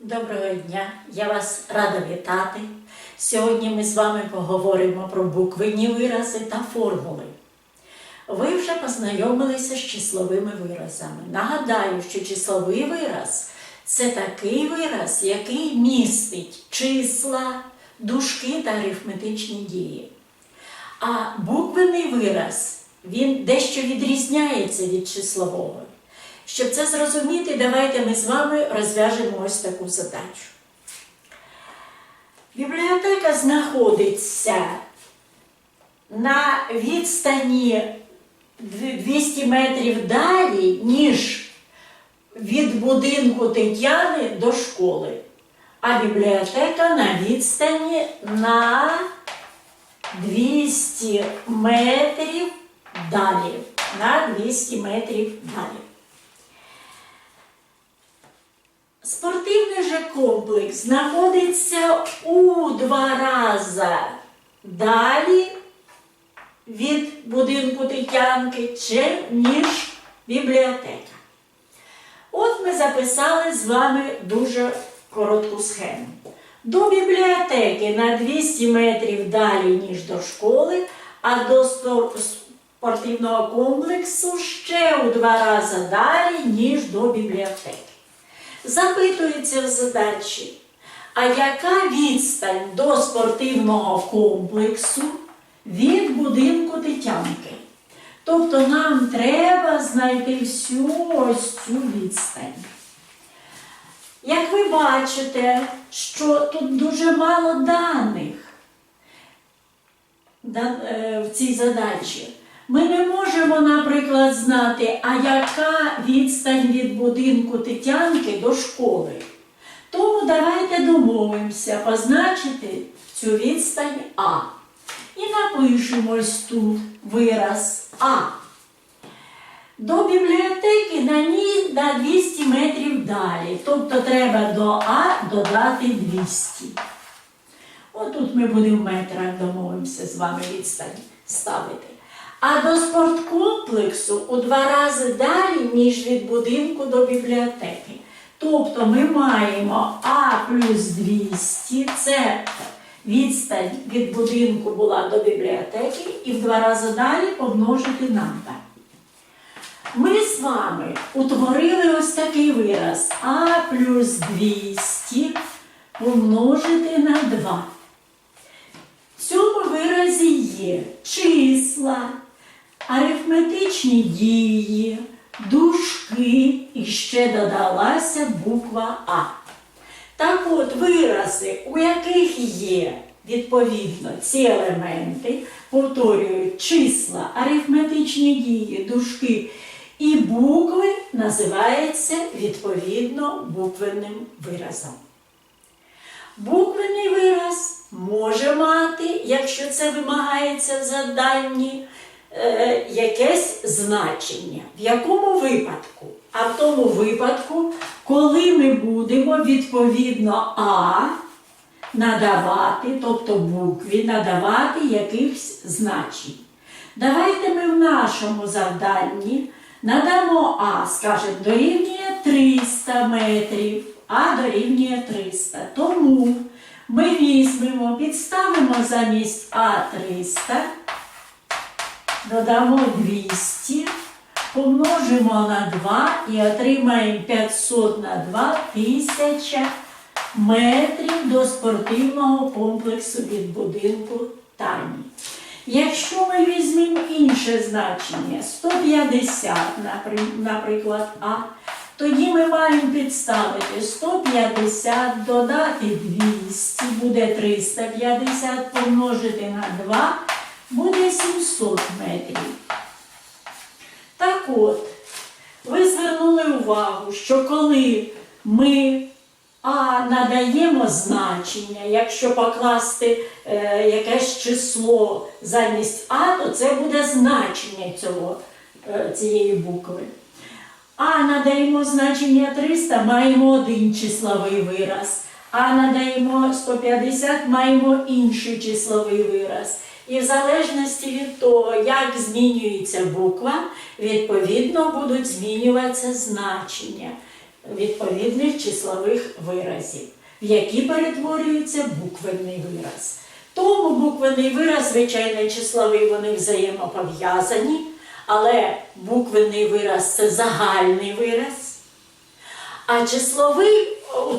Доброго дня, я вас рада вітати. Сьогодні ми з вами поговоримо про буквенні вирази та формули. Ви вже познайомилися з числовими виразами. Нагадаю, що числовий вираз це такий вираз, який містить числа, дужки та арифметичні дії. А буквенний вираз він дещо відрізняється від числового. Щоб це зрозуміти, давайте ми з вами розв'яжемо ось таку задачу. Бібліотека знаходиться на відстані 200 метрів далі, ніж від будинку Тетяни до школи. А бібліотека на відстані на 200 метрів далі. На 200 метрів далі. Спортивний же комплекс знаходиться у два рази далі від будинку Тетянки, ніж бібліотека. От ми записали з вами дуже коротку схему. До бібліотеки на 200 метрів далі, ніж до школи, а до спортивного комплексу ще у два рази далі, ніж до бібліотеки. Запитується в задачі, а яка відстань до спортивного комплексу від будинку Тетянки? Тобто нам треба знайти всю ось цю відстань. Як ви бачите, що тут дуже мало даних е, в цій задачі. Ми не можемо, наприклад, знати, а яка відстань від будинку Тетянки до школи. Тому давайте домовимося позначити цю відстань А. І напишемо ось тут вираз А. До бібліотеки на ній на 200 метрів далі. Тобто треба до А додати 200. Отут ми будемо в метрах домовимося з вами відстань ставити. А до спорткомплексу у два рази далі, ніж від будинку до бібліотеки. Тобто ми маємо А плюс 200, це відстань від будинку була до бібліотеки, і в два рази далі помножити на 2. Ми з вами утворили ось такий вираз А плюс 200 помножити на 2. В цьому виразі є числа, арифметичні дії, дужки і ще додалася буква А. Так от вирази, у яких є відповідно ці елементи, повторюють числа, арифметичні дії, дужки і букви, називаються відповідно буквенним виразом. Буквенний вираз може мати, якщо це вимагається в заданні, е, якесь значення. В якому випадку? А в тому випадку, коли ми будемо відповідно А надавати, тобто букві надавати якихось значень. Давайте ми в нашому завданні надамо А, скажемо, дорівнює 300 метрів, А дорівнює 300. Тому ми візьмемо, підставимо замість А 300, додамо 200, помножимо на 2 і отримаємо 500 на 2 тисяча метрів до спортивного комплексу від будинку Тані. Якщо ми візьмемо інше значення 150, наприклад, А, тоді ми маємо підставити 150, додати 200, буде 350, помножити на 2, буде 700 метрів. Так от, ви звернули увагу, що коли ми а надаємо значення, якщо покласти е, якесь число замість А, то це буде значення цього, е, цієї букви. А надаємо значення 300, маємо один числовий вираз. А надаємо 150, маємо інший числовий вираз. І в залежності від того, як змінюється буква, відповідно будуть змінюватися значення. відповідних числових виразів, в які перетворюється буквенний вираз. Тому буквенний вираз, звичайно, і числовий, вони взаємопов'язані, але буквенний вираз це загальний вираз. А числовий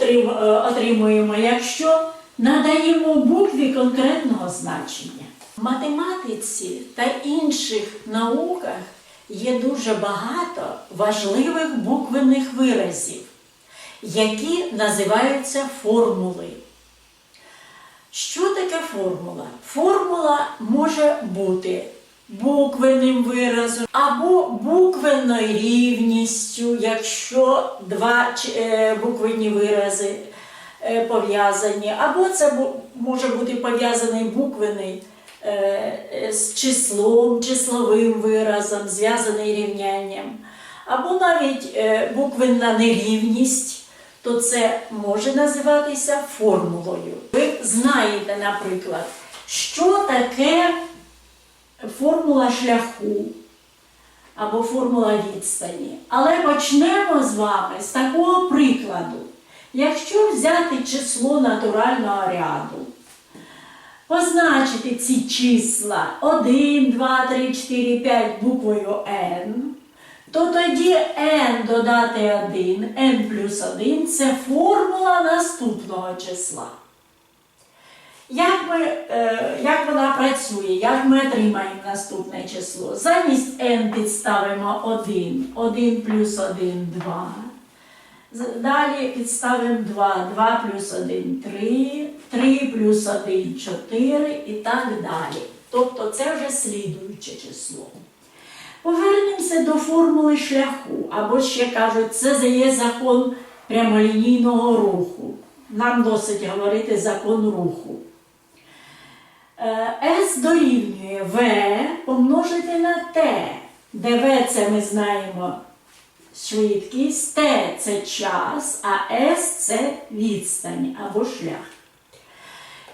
е, отримуємо, якщо надаємо букві конкретного значення. В математиці та інших науках є дуже багато важливих буквенних виразів, які називаються формули. Що таке формула? Формула може бути буквенним виразом або буквенною рівністю, якщо два е, буквенні вирази е, пов'язані, або це може бути пов'язаний буквений з числом, числовим виразом, зв'язаний рівнянням, або навіть е, буквенна нерівність то це може називатися формулою. Ви знаєте, наприклад, що таке формула шляху або формула відстані. Але почнемо з вами з такого прикладу. Якщо взяти число натурального ряду, позначити ці числа 1, 2, 3, 4, 5 буквою n, то тоді n додати 1, n плюс 1 це формула наступного числа. Як, ми, е, як вона працює, як ми отримаємо наступне число? Замість n підставимо 1, 1 плюс 1 2. Далі підставимо 2, 2 плюс 1 3, 3 плюс 1 4 і так далі. Тобто це вже слідуюче число. Повернемося до формули шляху, або ще кажуть, це є закон прямолінійного руху. Нам досить говорити закон руху. Е, S дорівнює V помножити на T, де V це ми знаємо швидкість, T це час, а S це відстань або шлях.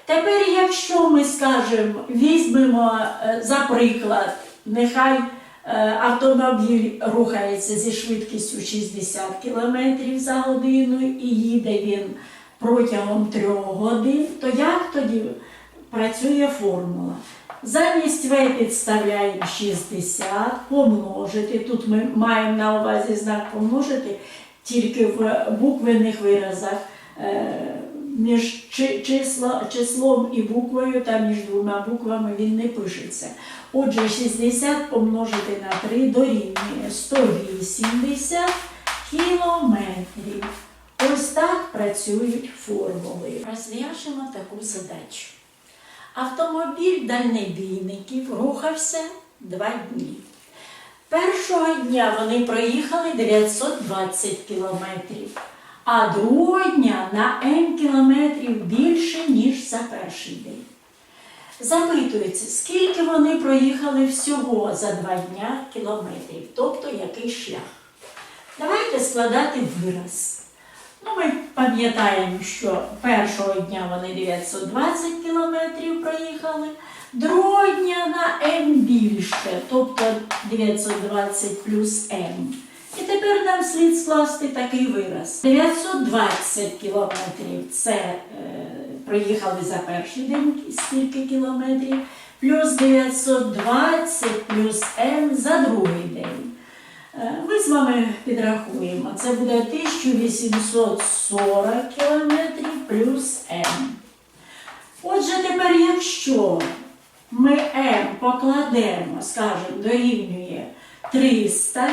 Тепер, якщо ми скажемо, візьмемо е, за приклад, нехай е, автомобіль рухається зі швидкістю 60 км за годину і їде він протягом 3 годин, то як тоді працює формула? Замість В підставляємо 60, помножити. Тут ми маємо на увазі знак помножити тільки в буквених виразах. Між чи- число, числом і буквою та між двома буквами він не пишеться. Отже, 60 помножити на 3 дорівнює 180 кілометрів. Ось так працюють формули. Розв'яжемо таку задачу. Автомобіль дальнобійників рухався два дні. Першого дня вони проїхали 920 кілометрів, а другого дня на N кілометрів більше, ніж за перший день. Запитується, скільки вони проїхали всього за два дня кілометрів, тобто який шлях. Давайте складати вираз. Ну, ми пам'ятаємо, що першого дня вони 920 кілометрів проїхали, другого дня на М більше, тобто 920 плюс М. І тепер нам слід скласти такий вираз. 920 кілометрів це е, проїхали за перший день скільки кілометрів, плюс 920 плюс М за другий день. Е, Ми з вами підрахуємо. Це буде 1840 кілометрів плюс М. Отже, тепер, якщо ми М покладемо, скажімо, дорівнює 300,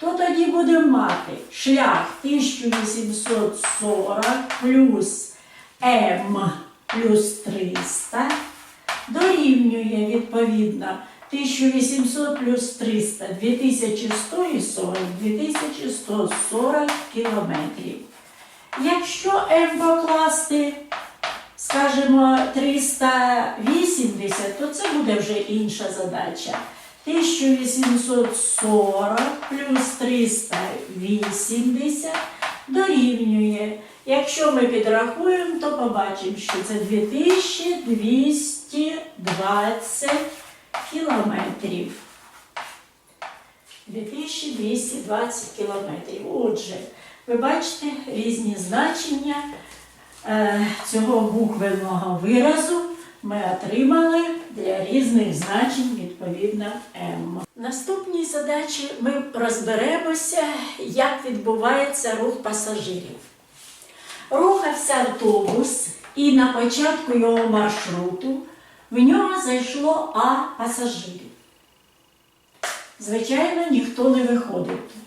то тоді будемо мати шлях 1840 плюс М плюс 300 дорівнює відповідно 1800 плюс 300 2140 2140 кілометрів. Якщо М покласти, скажімо, 380, то це буде вже інша задача. 1840 плюс 380 дорівнює. Якщо ми підрахуємо, то побачимо, що це 2220 кілометрів. 2220 кілометрів. Отже, ви бачите різні значення е, цього буквеного виразу ми отримали для різних значень відповідно М. В наступній задачі ми розберемося, як відбувається рух пасажирів. Рухався автобус, і на початку його маршруту в нього зайшло А пасажирів. Звичайно, ніхто не виходить тут.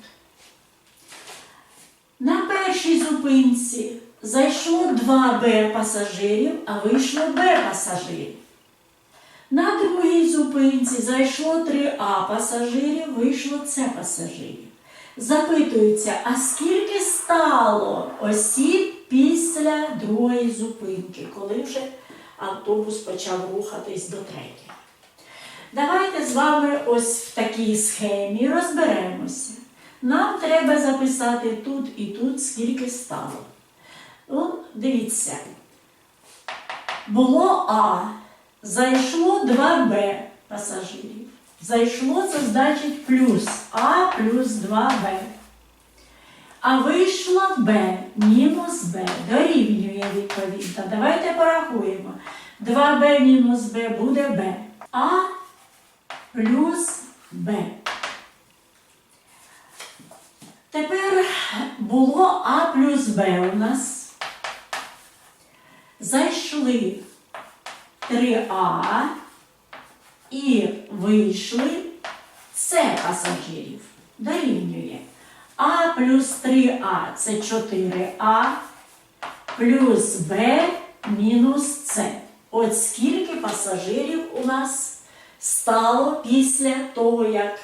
На першій зупинці зайшло 2Б пасажирів, а вийшло Б пасажирів. На другій зупинці зайшло 3А пасажирів, вийшло С пасажирів. Запитується, а скільки стало осіб після другої зупинки, коли вже автобус почав рухатись до третьої? Давайте з вами ось в такій схемі розберемося. Нам треба записати тут і тут, скільки стало. Ну, дивіться. Було А, зайшло 2Б пасажирів. Зайшло, це значить плюс А плюс 2Б. А вийшло Б мінус Б. Дорівнює відповідно. Давайте порахуємо. 2Б мінус Б буде Б. А плюс Б. Тепер було А плюс Б у нас. Зайшли 3А і вийшли С пасажирів. Дорівнює. А плюс 3А це 4А плюс Б мінус С. От скільки пасажирів у нас стало після того, як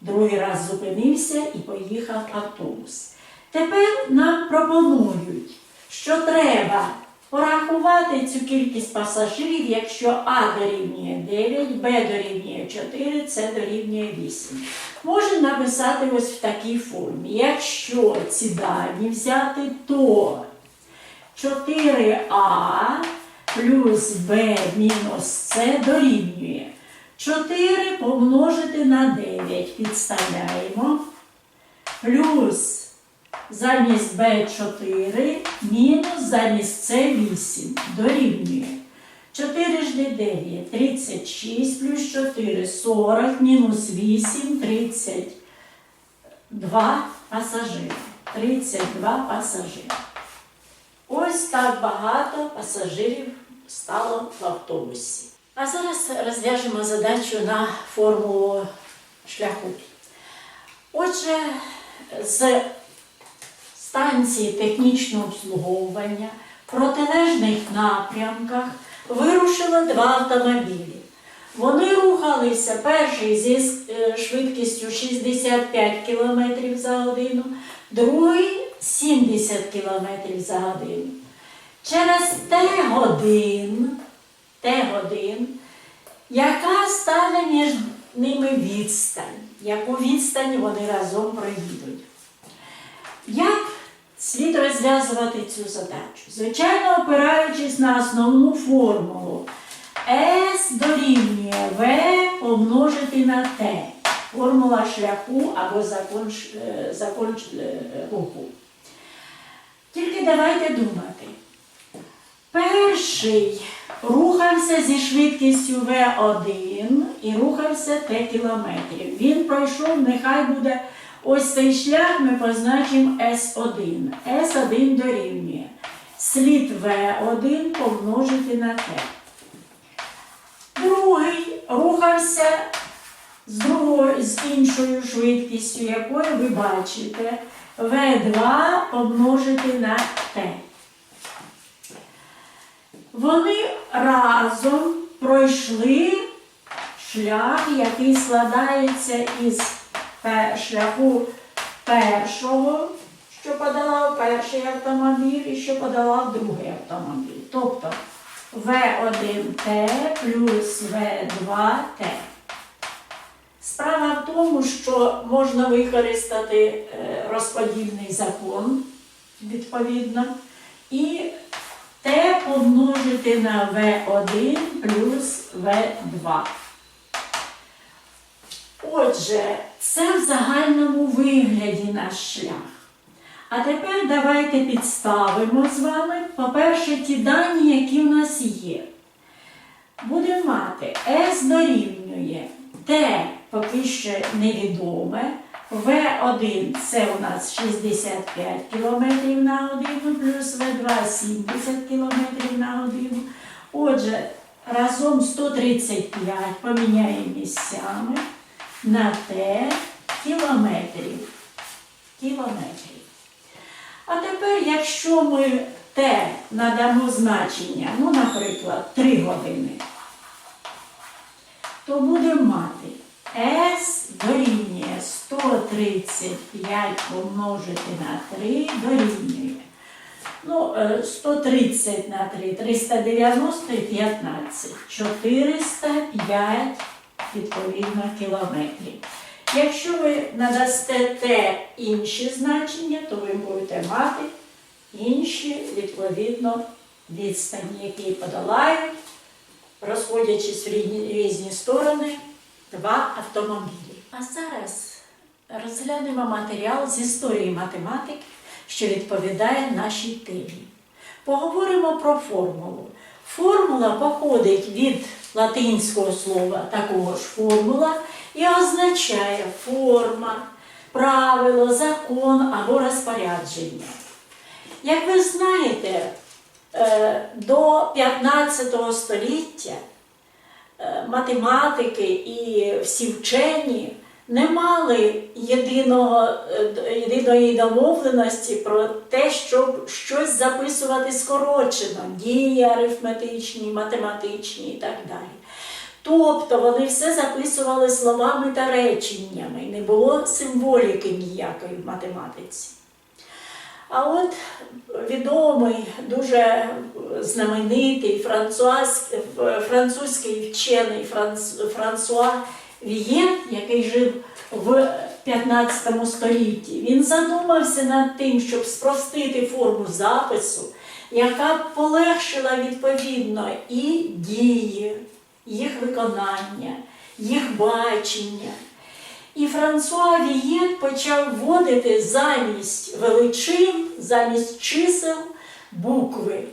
другий раз зупинився і поїхав автобус. Тепер нам пропонують, що треба порахувати цю кількість пасажирів, якщо А дорівнює 9, Б дорівнює 4, С дорівнює 8. Можна написати ось в такій формі. Якщо ці дані взяти, то 4А плюс Б мінус С дорівнює 4 помножити на 9 підставляємо. Плюс замість Б 4 мінус замість С 8 дорівнює. 4 жди 9, 36 плюс 4, 40, мінус 8, 32 пасажири. 32 пасажири. Ось так багато пасажирів стало в автобусі. А зараз розв'яжемо задачу на формулу шляху. Отже, з станції технічного обслуговування в протилежних напрямках вирушило два автомобілі. Вони рухалися перший зі е, швидкістю 65 км за годину, другий 70 км за годину. Через Т годин, Т годин, яка стане між ними відстань, яку відстань вони разом проїдуть. Як слід розв'язувати цю задачу? Звичайно, опираючись на основну формулу S дорівнює V помножити на T. Формула шляху або закон, е, закон е, руху. Тільки давайте думати. Перший рухався зі швидкістю V1 і рухався Т кілометрів. Він пройшов, нехай буде ось цей шлях, ми позначимо S1. S1 дорівнює. Слід V1 помножити на Т. Другий рухався з, другою, з іншою швидкістю, якою ви бачите, V2 помножити на Т. Вони разом пройшли шлях, який складається із шляху першого, що подолав перший автомобіль, і що подолав другий автомобіль. Тобто В1Т плюс В2Т. Справа в тому, що можна використати е, розподільний закон відповідно, і Т помножити на В1 плюс В2. Отже, це в загальному вигляді наш шлях. А тепер давайте підставимо з вами, по-перше, ті дані, які в нас є. Будемо мати S дорівнює T поки що невідоме. В1 це у нас 65 км на годину, плюс В2 70 км на годину. Отже, разом 135 поміняємо місцями на Т кілометрів. кілометрів. А тепер, якщо ми Т надамо значення, ну, наприклад, 3 години, то будемо мати S дорівнює 135 помножити на 3 дорівнює. Ну, е, 130 на 3, 390 і 15. 405 відповідно кілометрів. Якщо ви надасте те інші значення, то ви будете мати інші відповідно відстані, які подолають, розходячись в різні, сторони, два автомобілі. А зараз розглянемо матеріал з історії математики, що відповідає нашій темі. Поговоримо про формулу. Формула походить від латинського слова такого ж формула і означає форма, правило, закон або розпорядження. Як ви знаєте, е, до 15 століття е, математики і всі вчені не мали єдиного, е, єдиної домовленості про те, щоб щось записувати скорочено, дії арифметичні, математичні і так далі. Тобто вони все записували словами та реченнями, не було символіки ніякої в математиці. А от відомий, дуже знаменитий французький вчений Франсуа Вієн, який жив в 15 столітті, він задумався над тим, щоб спростити форму запису, яка б полегшила відповідно і дії, їх виконання, їх бачення. І Франсуа Вієн почав вводити замість величин, замість чисел букви.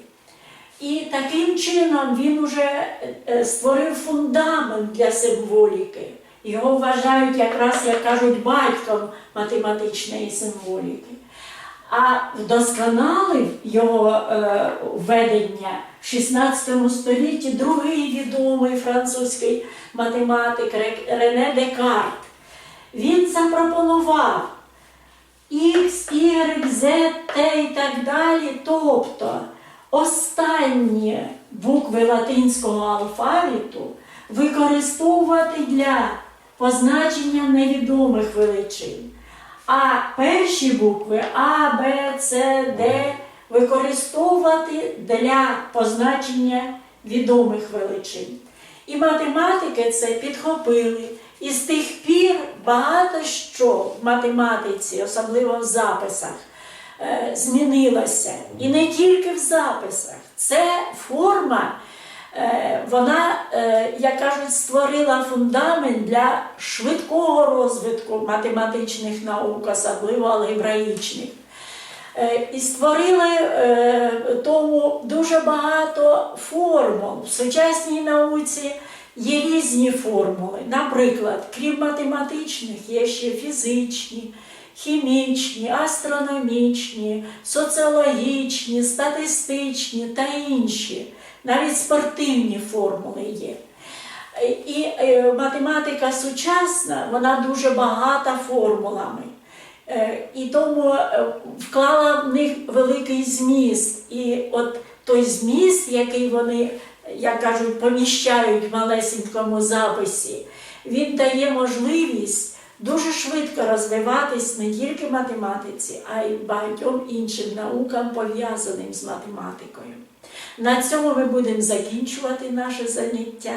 І таким чином він уже е, створив фундамент для символіки. Його вважають якраз, як кажуть, батьком математичної символіки. А вдосконалив його е, введення в 16 столітті другий відомий французький математик Рене Декарт. Він запропонував X, Y, Z, T і так далі, тобто останні букви латинського алфавіту використовувати для позначення невідомих величин. А перші букви А, Б, С, Д використовувати для позначення відомих величин. І математики це підхопили. І з тих пір багато що в математиці, особливо в записах, е, змінилося. І не тільки в записах. Це форма, е, вона, е, як кажуть, створила фундамент для швидкого розвитку математичних наук, особливо алгебраїчних. І створили тому дуже багато формул. В сучасній науці є різні формули. Наприклад, крім математичних, є ще фізичні, хімічні, астрономічні, соціологічні, статистичні та інші. Навіть спортивні формули є. І е, математика сучасна, вона дуже багата формулами. Е, І тому е, вклала в них великий зміст. І от той зміст, який вони, як кажуть, поміщають в малесенькому записі, він дає можливість дуже швидко розвиватись не тільки математиці, а й багатьом іншим наукам, пов'язаним з математикою. На цьому ми будемо закінчувати наше заняття.